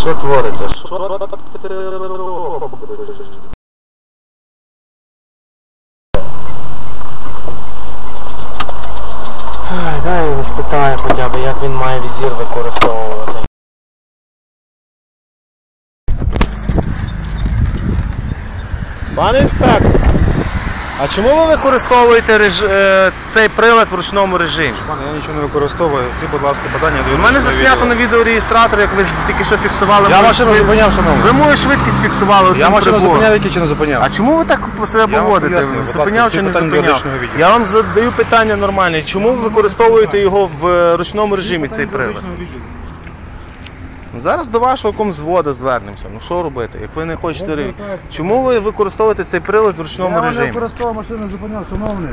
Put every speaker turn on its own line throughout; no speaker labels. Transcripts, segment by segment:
Що творите? Ай, Дай його спитаю хоча б, як він має візір використовувати.
Пане інспектор, а чому ви використовуєте реж... е, цей прилад в ручному режимі?
Пане, я нічого не використовую. Всі, будь ласка, питання до
У мене заснято на відеореєстратор, як ви тільки що фіксували.
Я
мою
машину
швид-
зупиняв, шановний.
Ви мою швидкість фіксували.
Я
цим
машину
прибором.
зупиняв, який чи не зупиняв?
А чому ви так себе
вам
поводите?
пояснюю, будь ласка,
Зупиняв
всі
чи не
питання
зупиняв?
юридичного відділу.
Я вам задаю питання нормальне. Чому ви використовуєте його в е, ручному режимі, цей прилад? Ну, Зараз до вашого комзвода звернемося. Ну що робити? Як ви не хочете. ре- Чому ви використовуєте цей прилад в ручному
Я не
режимі?
використовував машину, зупиняв, шановний.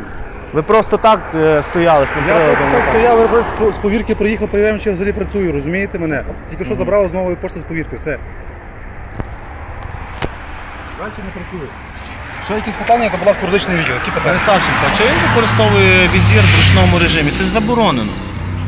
Ви просто так е, стояли з тим
Я
приладом.
просто
отак.
стояв, з- з повірки приїхав, перевіряємо, чи я взагалі працюю, розумієте мене? Тільки що забрали з нової пошти з повірки, все. Далі не працює. Ще якісь питання, то, будь ласка, юридичне відео. Які питання?
Савченко, а чи він використовує візір в ручному режимі? Це ж заборонено.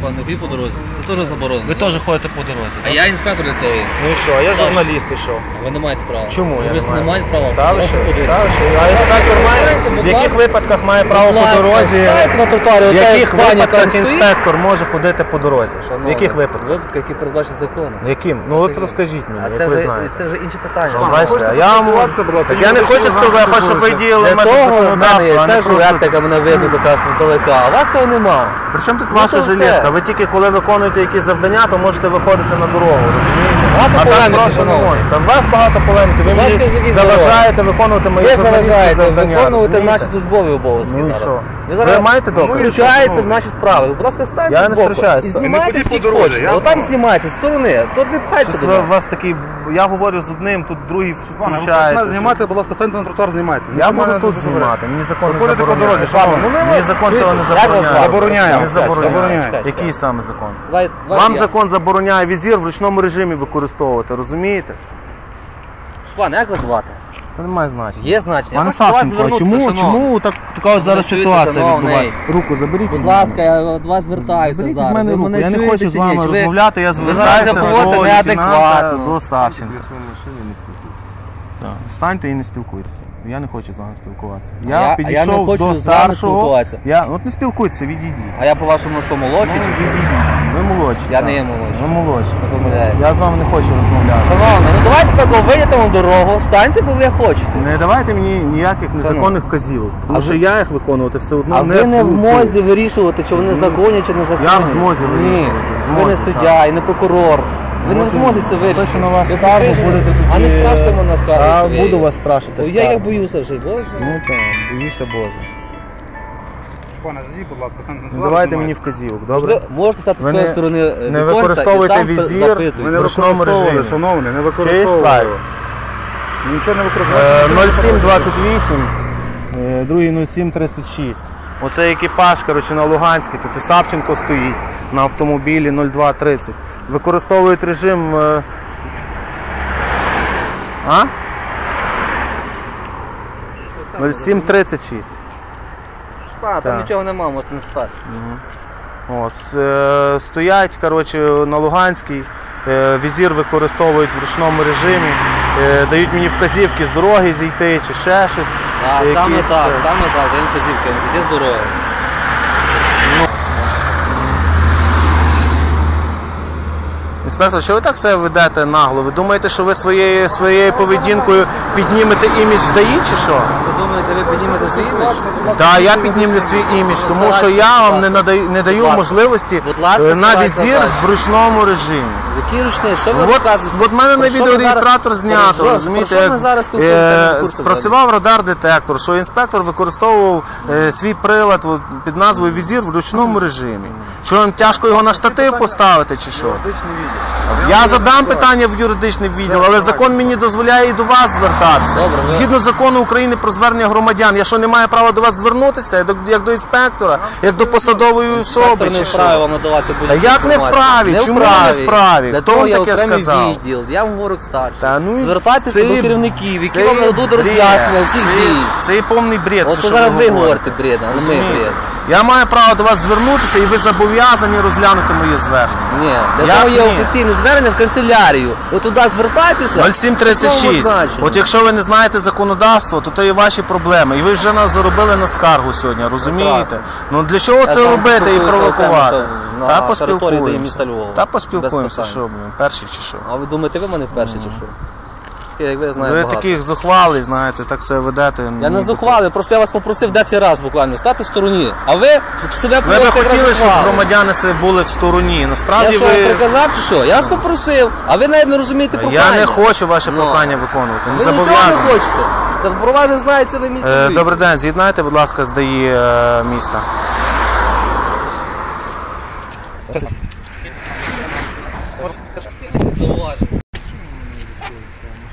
Пан не по дорозі. Це теж заборонено.
Ви теж ходите по дорозі.
А я інспектор для цього.
Ну і що, а я журналіст і що?
Ви не маєте права.
Чому я
Ви
не
маєте права.
Та ви що? Та ви що? А інспектор має в яких випадках має право по дорозі?
на тротуарі,
В яких випадках інспектор може ходити по дорозі? В яких випадках?
Випадки, які передбачені законом.
Яким? Ну от розкажіть мені, як ви знаєте.
це вже інше питання.
Ну, Бачите, я вам так не хочу спілкуватися, я хочу, щоб ви діяли в
Для
межах
того в мене
законодавства, а
є теж жилетка, мене видно прекрасно здалека, а вас того нема.
При чому тут
Ну,
ваша жилетка? Ви тільки коли виконуєте якісь завдання, то можете виходити на дорогу, розумієте?
Багато
а так просто не можете. У вас багато полемки, ви мені заважаєте виконувати мої
Ви
журналістські завдання.
виконувати наші службові обов'язки
Ну і
зараз.
що?
Ви
Ви маєте докази?
Включаєте в наші справи. Будь ласка, станьте
Я не втручаюся.
і знімайте скільки хочете. Отам знімайте, з сторони. Тут не пхайте,
у вас такий, я говорю з одним, тут другий
включає. ви знімати, будь ласка, станьте на тротуар, знімайте.
Я буду тут знімати, мені закон не
Виходите по
забороняє.
дорозі, шановний.
Ну,
Мені закон цього не забороняє.
Забороняє.
Не забороняє.
Забороняє.
Який саме закон? Вам закон забороняє візір в ручному режимі використовувати, розумієте?
Пане, як вас звати?
Це немає значення.
Є значення.
Пане Савченко, а чому, чому так, така от зараз
чуєте,
ситуація
шановний?
відбувається? Руку заберіть.
Будь
від
ласка, я до вас звертаюся
Заберіть від
зараз.
мене
Ви
руку. Я не
чуєте
хочу з
чи
вами
ні? Чи ви-
розмовляти, я
зараз
звертаюся до
поводите
лейтенанта, до Савченка. Так. Станьте і не спілкуйтеся. Я не хочу з вами спілкуватися.
я-
Я
а я не
підійшов
хочу
до
з вами
старшого.
спілкуватися.
Я, от не спілкуйтеся, відійдіть.
А я по-вашому що, молодший
Ну,
чи що?
відійдіть. Ви молодші.
Я
так.
не є молодший.
Ви молодші. Я з вами не хочу розмовляти.
Шановний, ну давайте так, вийдете на дорогу, станьте, бо ви хочете.
Не давайте мені ніяких незаконних вказівок, тому
А
що
ви-
я їх виконувати все одно
А
не
ви не в
буду.
мозі вирішувати, чи вони законні, чи не законні.
Я в змозі
Ні,
вирішувати, в
ви не
змозі,
суддя і не прокурор. Ви не змозі це вирішити.
Точно на вас
Ви
скаргу
покажете-
будете тоді.
А не страшно мене скаргу.
А буду вас страшити.
О, Я
скаргу.
як боюся вже, боже.
Ну так, боюся Боже.
Пане, зайдіть, будь ласка, станьте на
Ну давайте мені вказівок, добре?
Ви можете стати з тої
не-
сторони е,
не
віконця
використовуйте
там
візір.
запитуйте.
Ми не
в ручному
використовували,
режимі.
шановний, не використовували.
лайв?
Нічого не
Е,
використовували.
0728, е, другий 0736. Оце екіпаж, коротше, на Луганській, тут і Савченко стоїть на автомобілі 0230. Використовують режим. е, А? 0736.
Шпа, там
Так.
нічого нема, можете не спати.
От, е, стоять коротше, на Луганській, е, візір використовують в ручному режимі, е, дають мені вказівки з дороги зійти чи ще щось.
Так, Там
і
так,
там
і так, дають вказівки, він з дороги.
Інспектор, що ви так себе ведете нагло? Ви думаєте, що ви своєю своєю поведінкою піднімете імідж ДАІ чи що?
Ви думаєте, ви піднімете свій імідж?
Так, я піднімлю свій імідж, тому що я вам не надаю не даю
ласка.
можливості
Будь ласка,
е, на візір в ручному режимі.
Який ручний? Що ви
От,
розказуєте?
от мене на
Про що ми
відеореєстратор
зараз-
знято,
Про що-
розумієте,
Про що ми
як,
зараз
е, спрацював радар-детектор, що інспектор використовував е, свій прилад от, під назвою візір в ручному режимі. Що вам тяжко його на штатив поставити чи що? Я задам питання в юридичний відділ, але закон мені дозволяє і до вас звертатися.
Добре, ви-
Згідно закону України про звернення громадян, я що не маю права до вас звернутися, як до, як до інспектора, як до посадової особи.
Інспектор не
Чи
вправі
що?
вам надавати
Та
будь-яку
як не
інформацію.
вправі? Чому не вправі?
Для
Хто
того
вам
є
таке
окремий
сказав?
відділ, я вам говорю старший.
Та ну
Звертайтеся
це-
до керівників, які
це
вам нададуть
бред.
роз'яснення всіх
Це-
дій.
Це і повний бред.
От
що
зараз ви
говорите.
говорите бред, а не ми бред.
Я маю право до вас звернутися і ви зобов'язані розглянути моє звернення.
Ні, для
Як
того є
ні?
офіційне звернення в канцелярію. Ви туди звертайтеся.
0736. От якщо ви не знаєте законодавство, то то є ваші проблеми. І ви вже нас заробили на скаргу сьогодні, розумієте?
Прекрасно.
Ну для чого це робити і провокувати? Та поспілкуємося. Та поспілкуємося, що блін, перші чи що.
А ви думаєте, ви мене вперше чи що? Таке, як ви знаєте,
Ви
багато.
таких зухвалий, знаєте, так себе ведете.
Я не зухвалий, просто я вас попросив 10 разів буквально стати в стороні. А ви себе
Ви би хотіли, щоб громадяни себе були в стороні.
Я
Насправді
що,
ви.
приказав чи що? Я вас попросив, а ви навіть не розумієте прохання.
Я не хочу ваше
Ну.
прохання виконувати. Не
Ви нічого не хочете. Та про вас не знає ціле місто.
Е, Добрий день, з'єднайте, будь ласка, з ДАІ е, міста.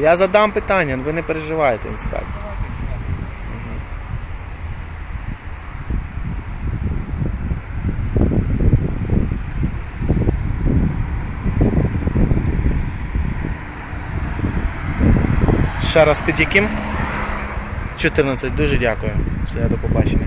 Я задам питання, ви не переживайте, інспектор. Ще раз під яким? 14, дуже дякую. Все, до побачення.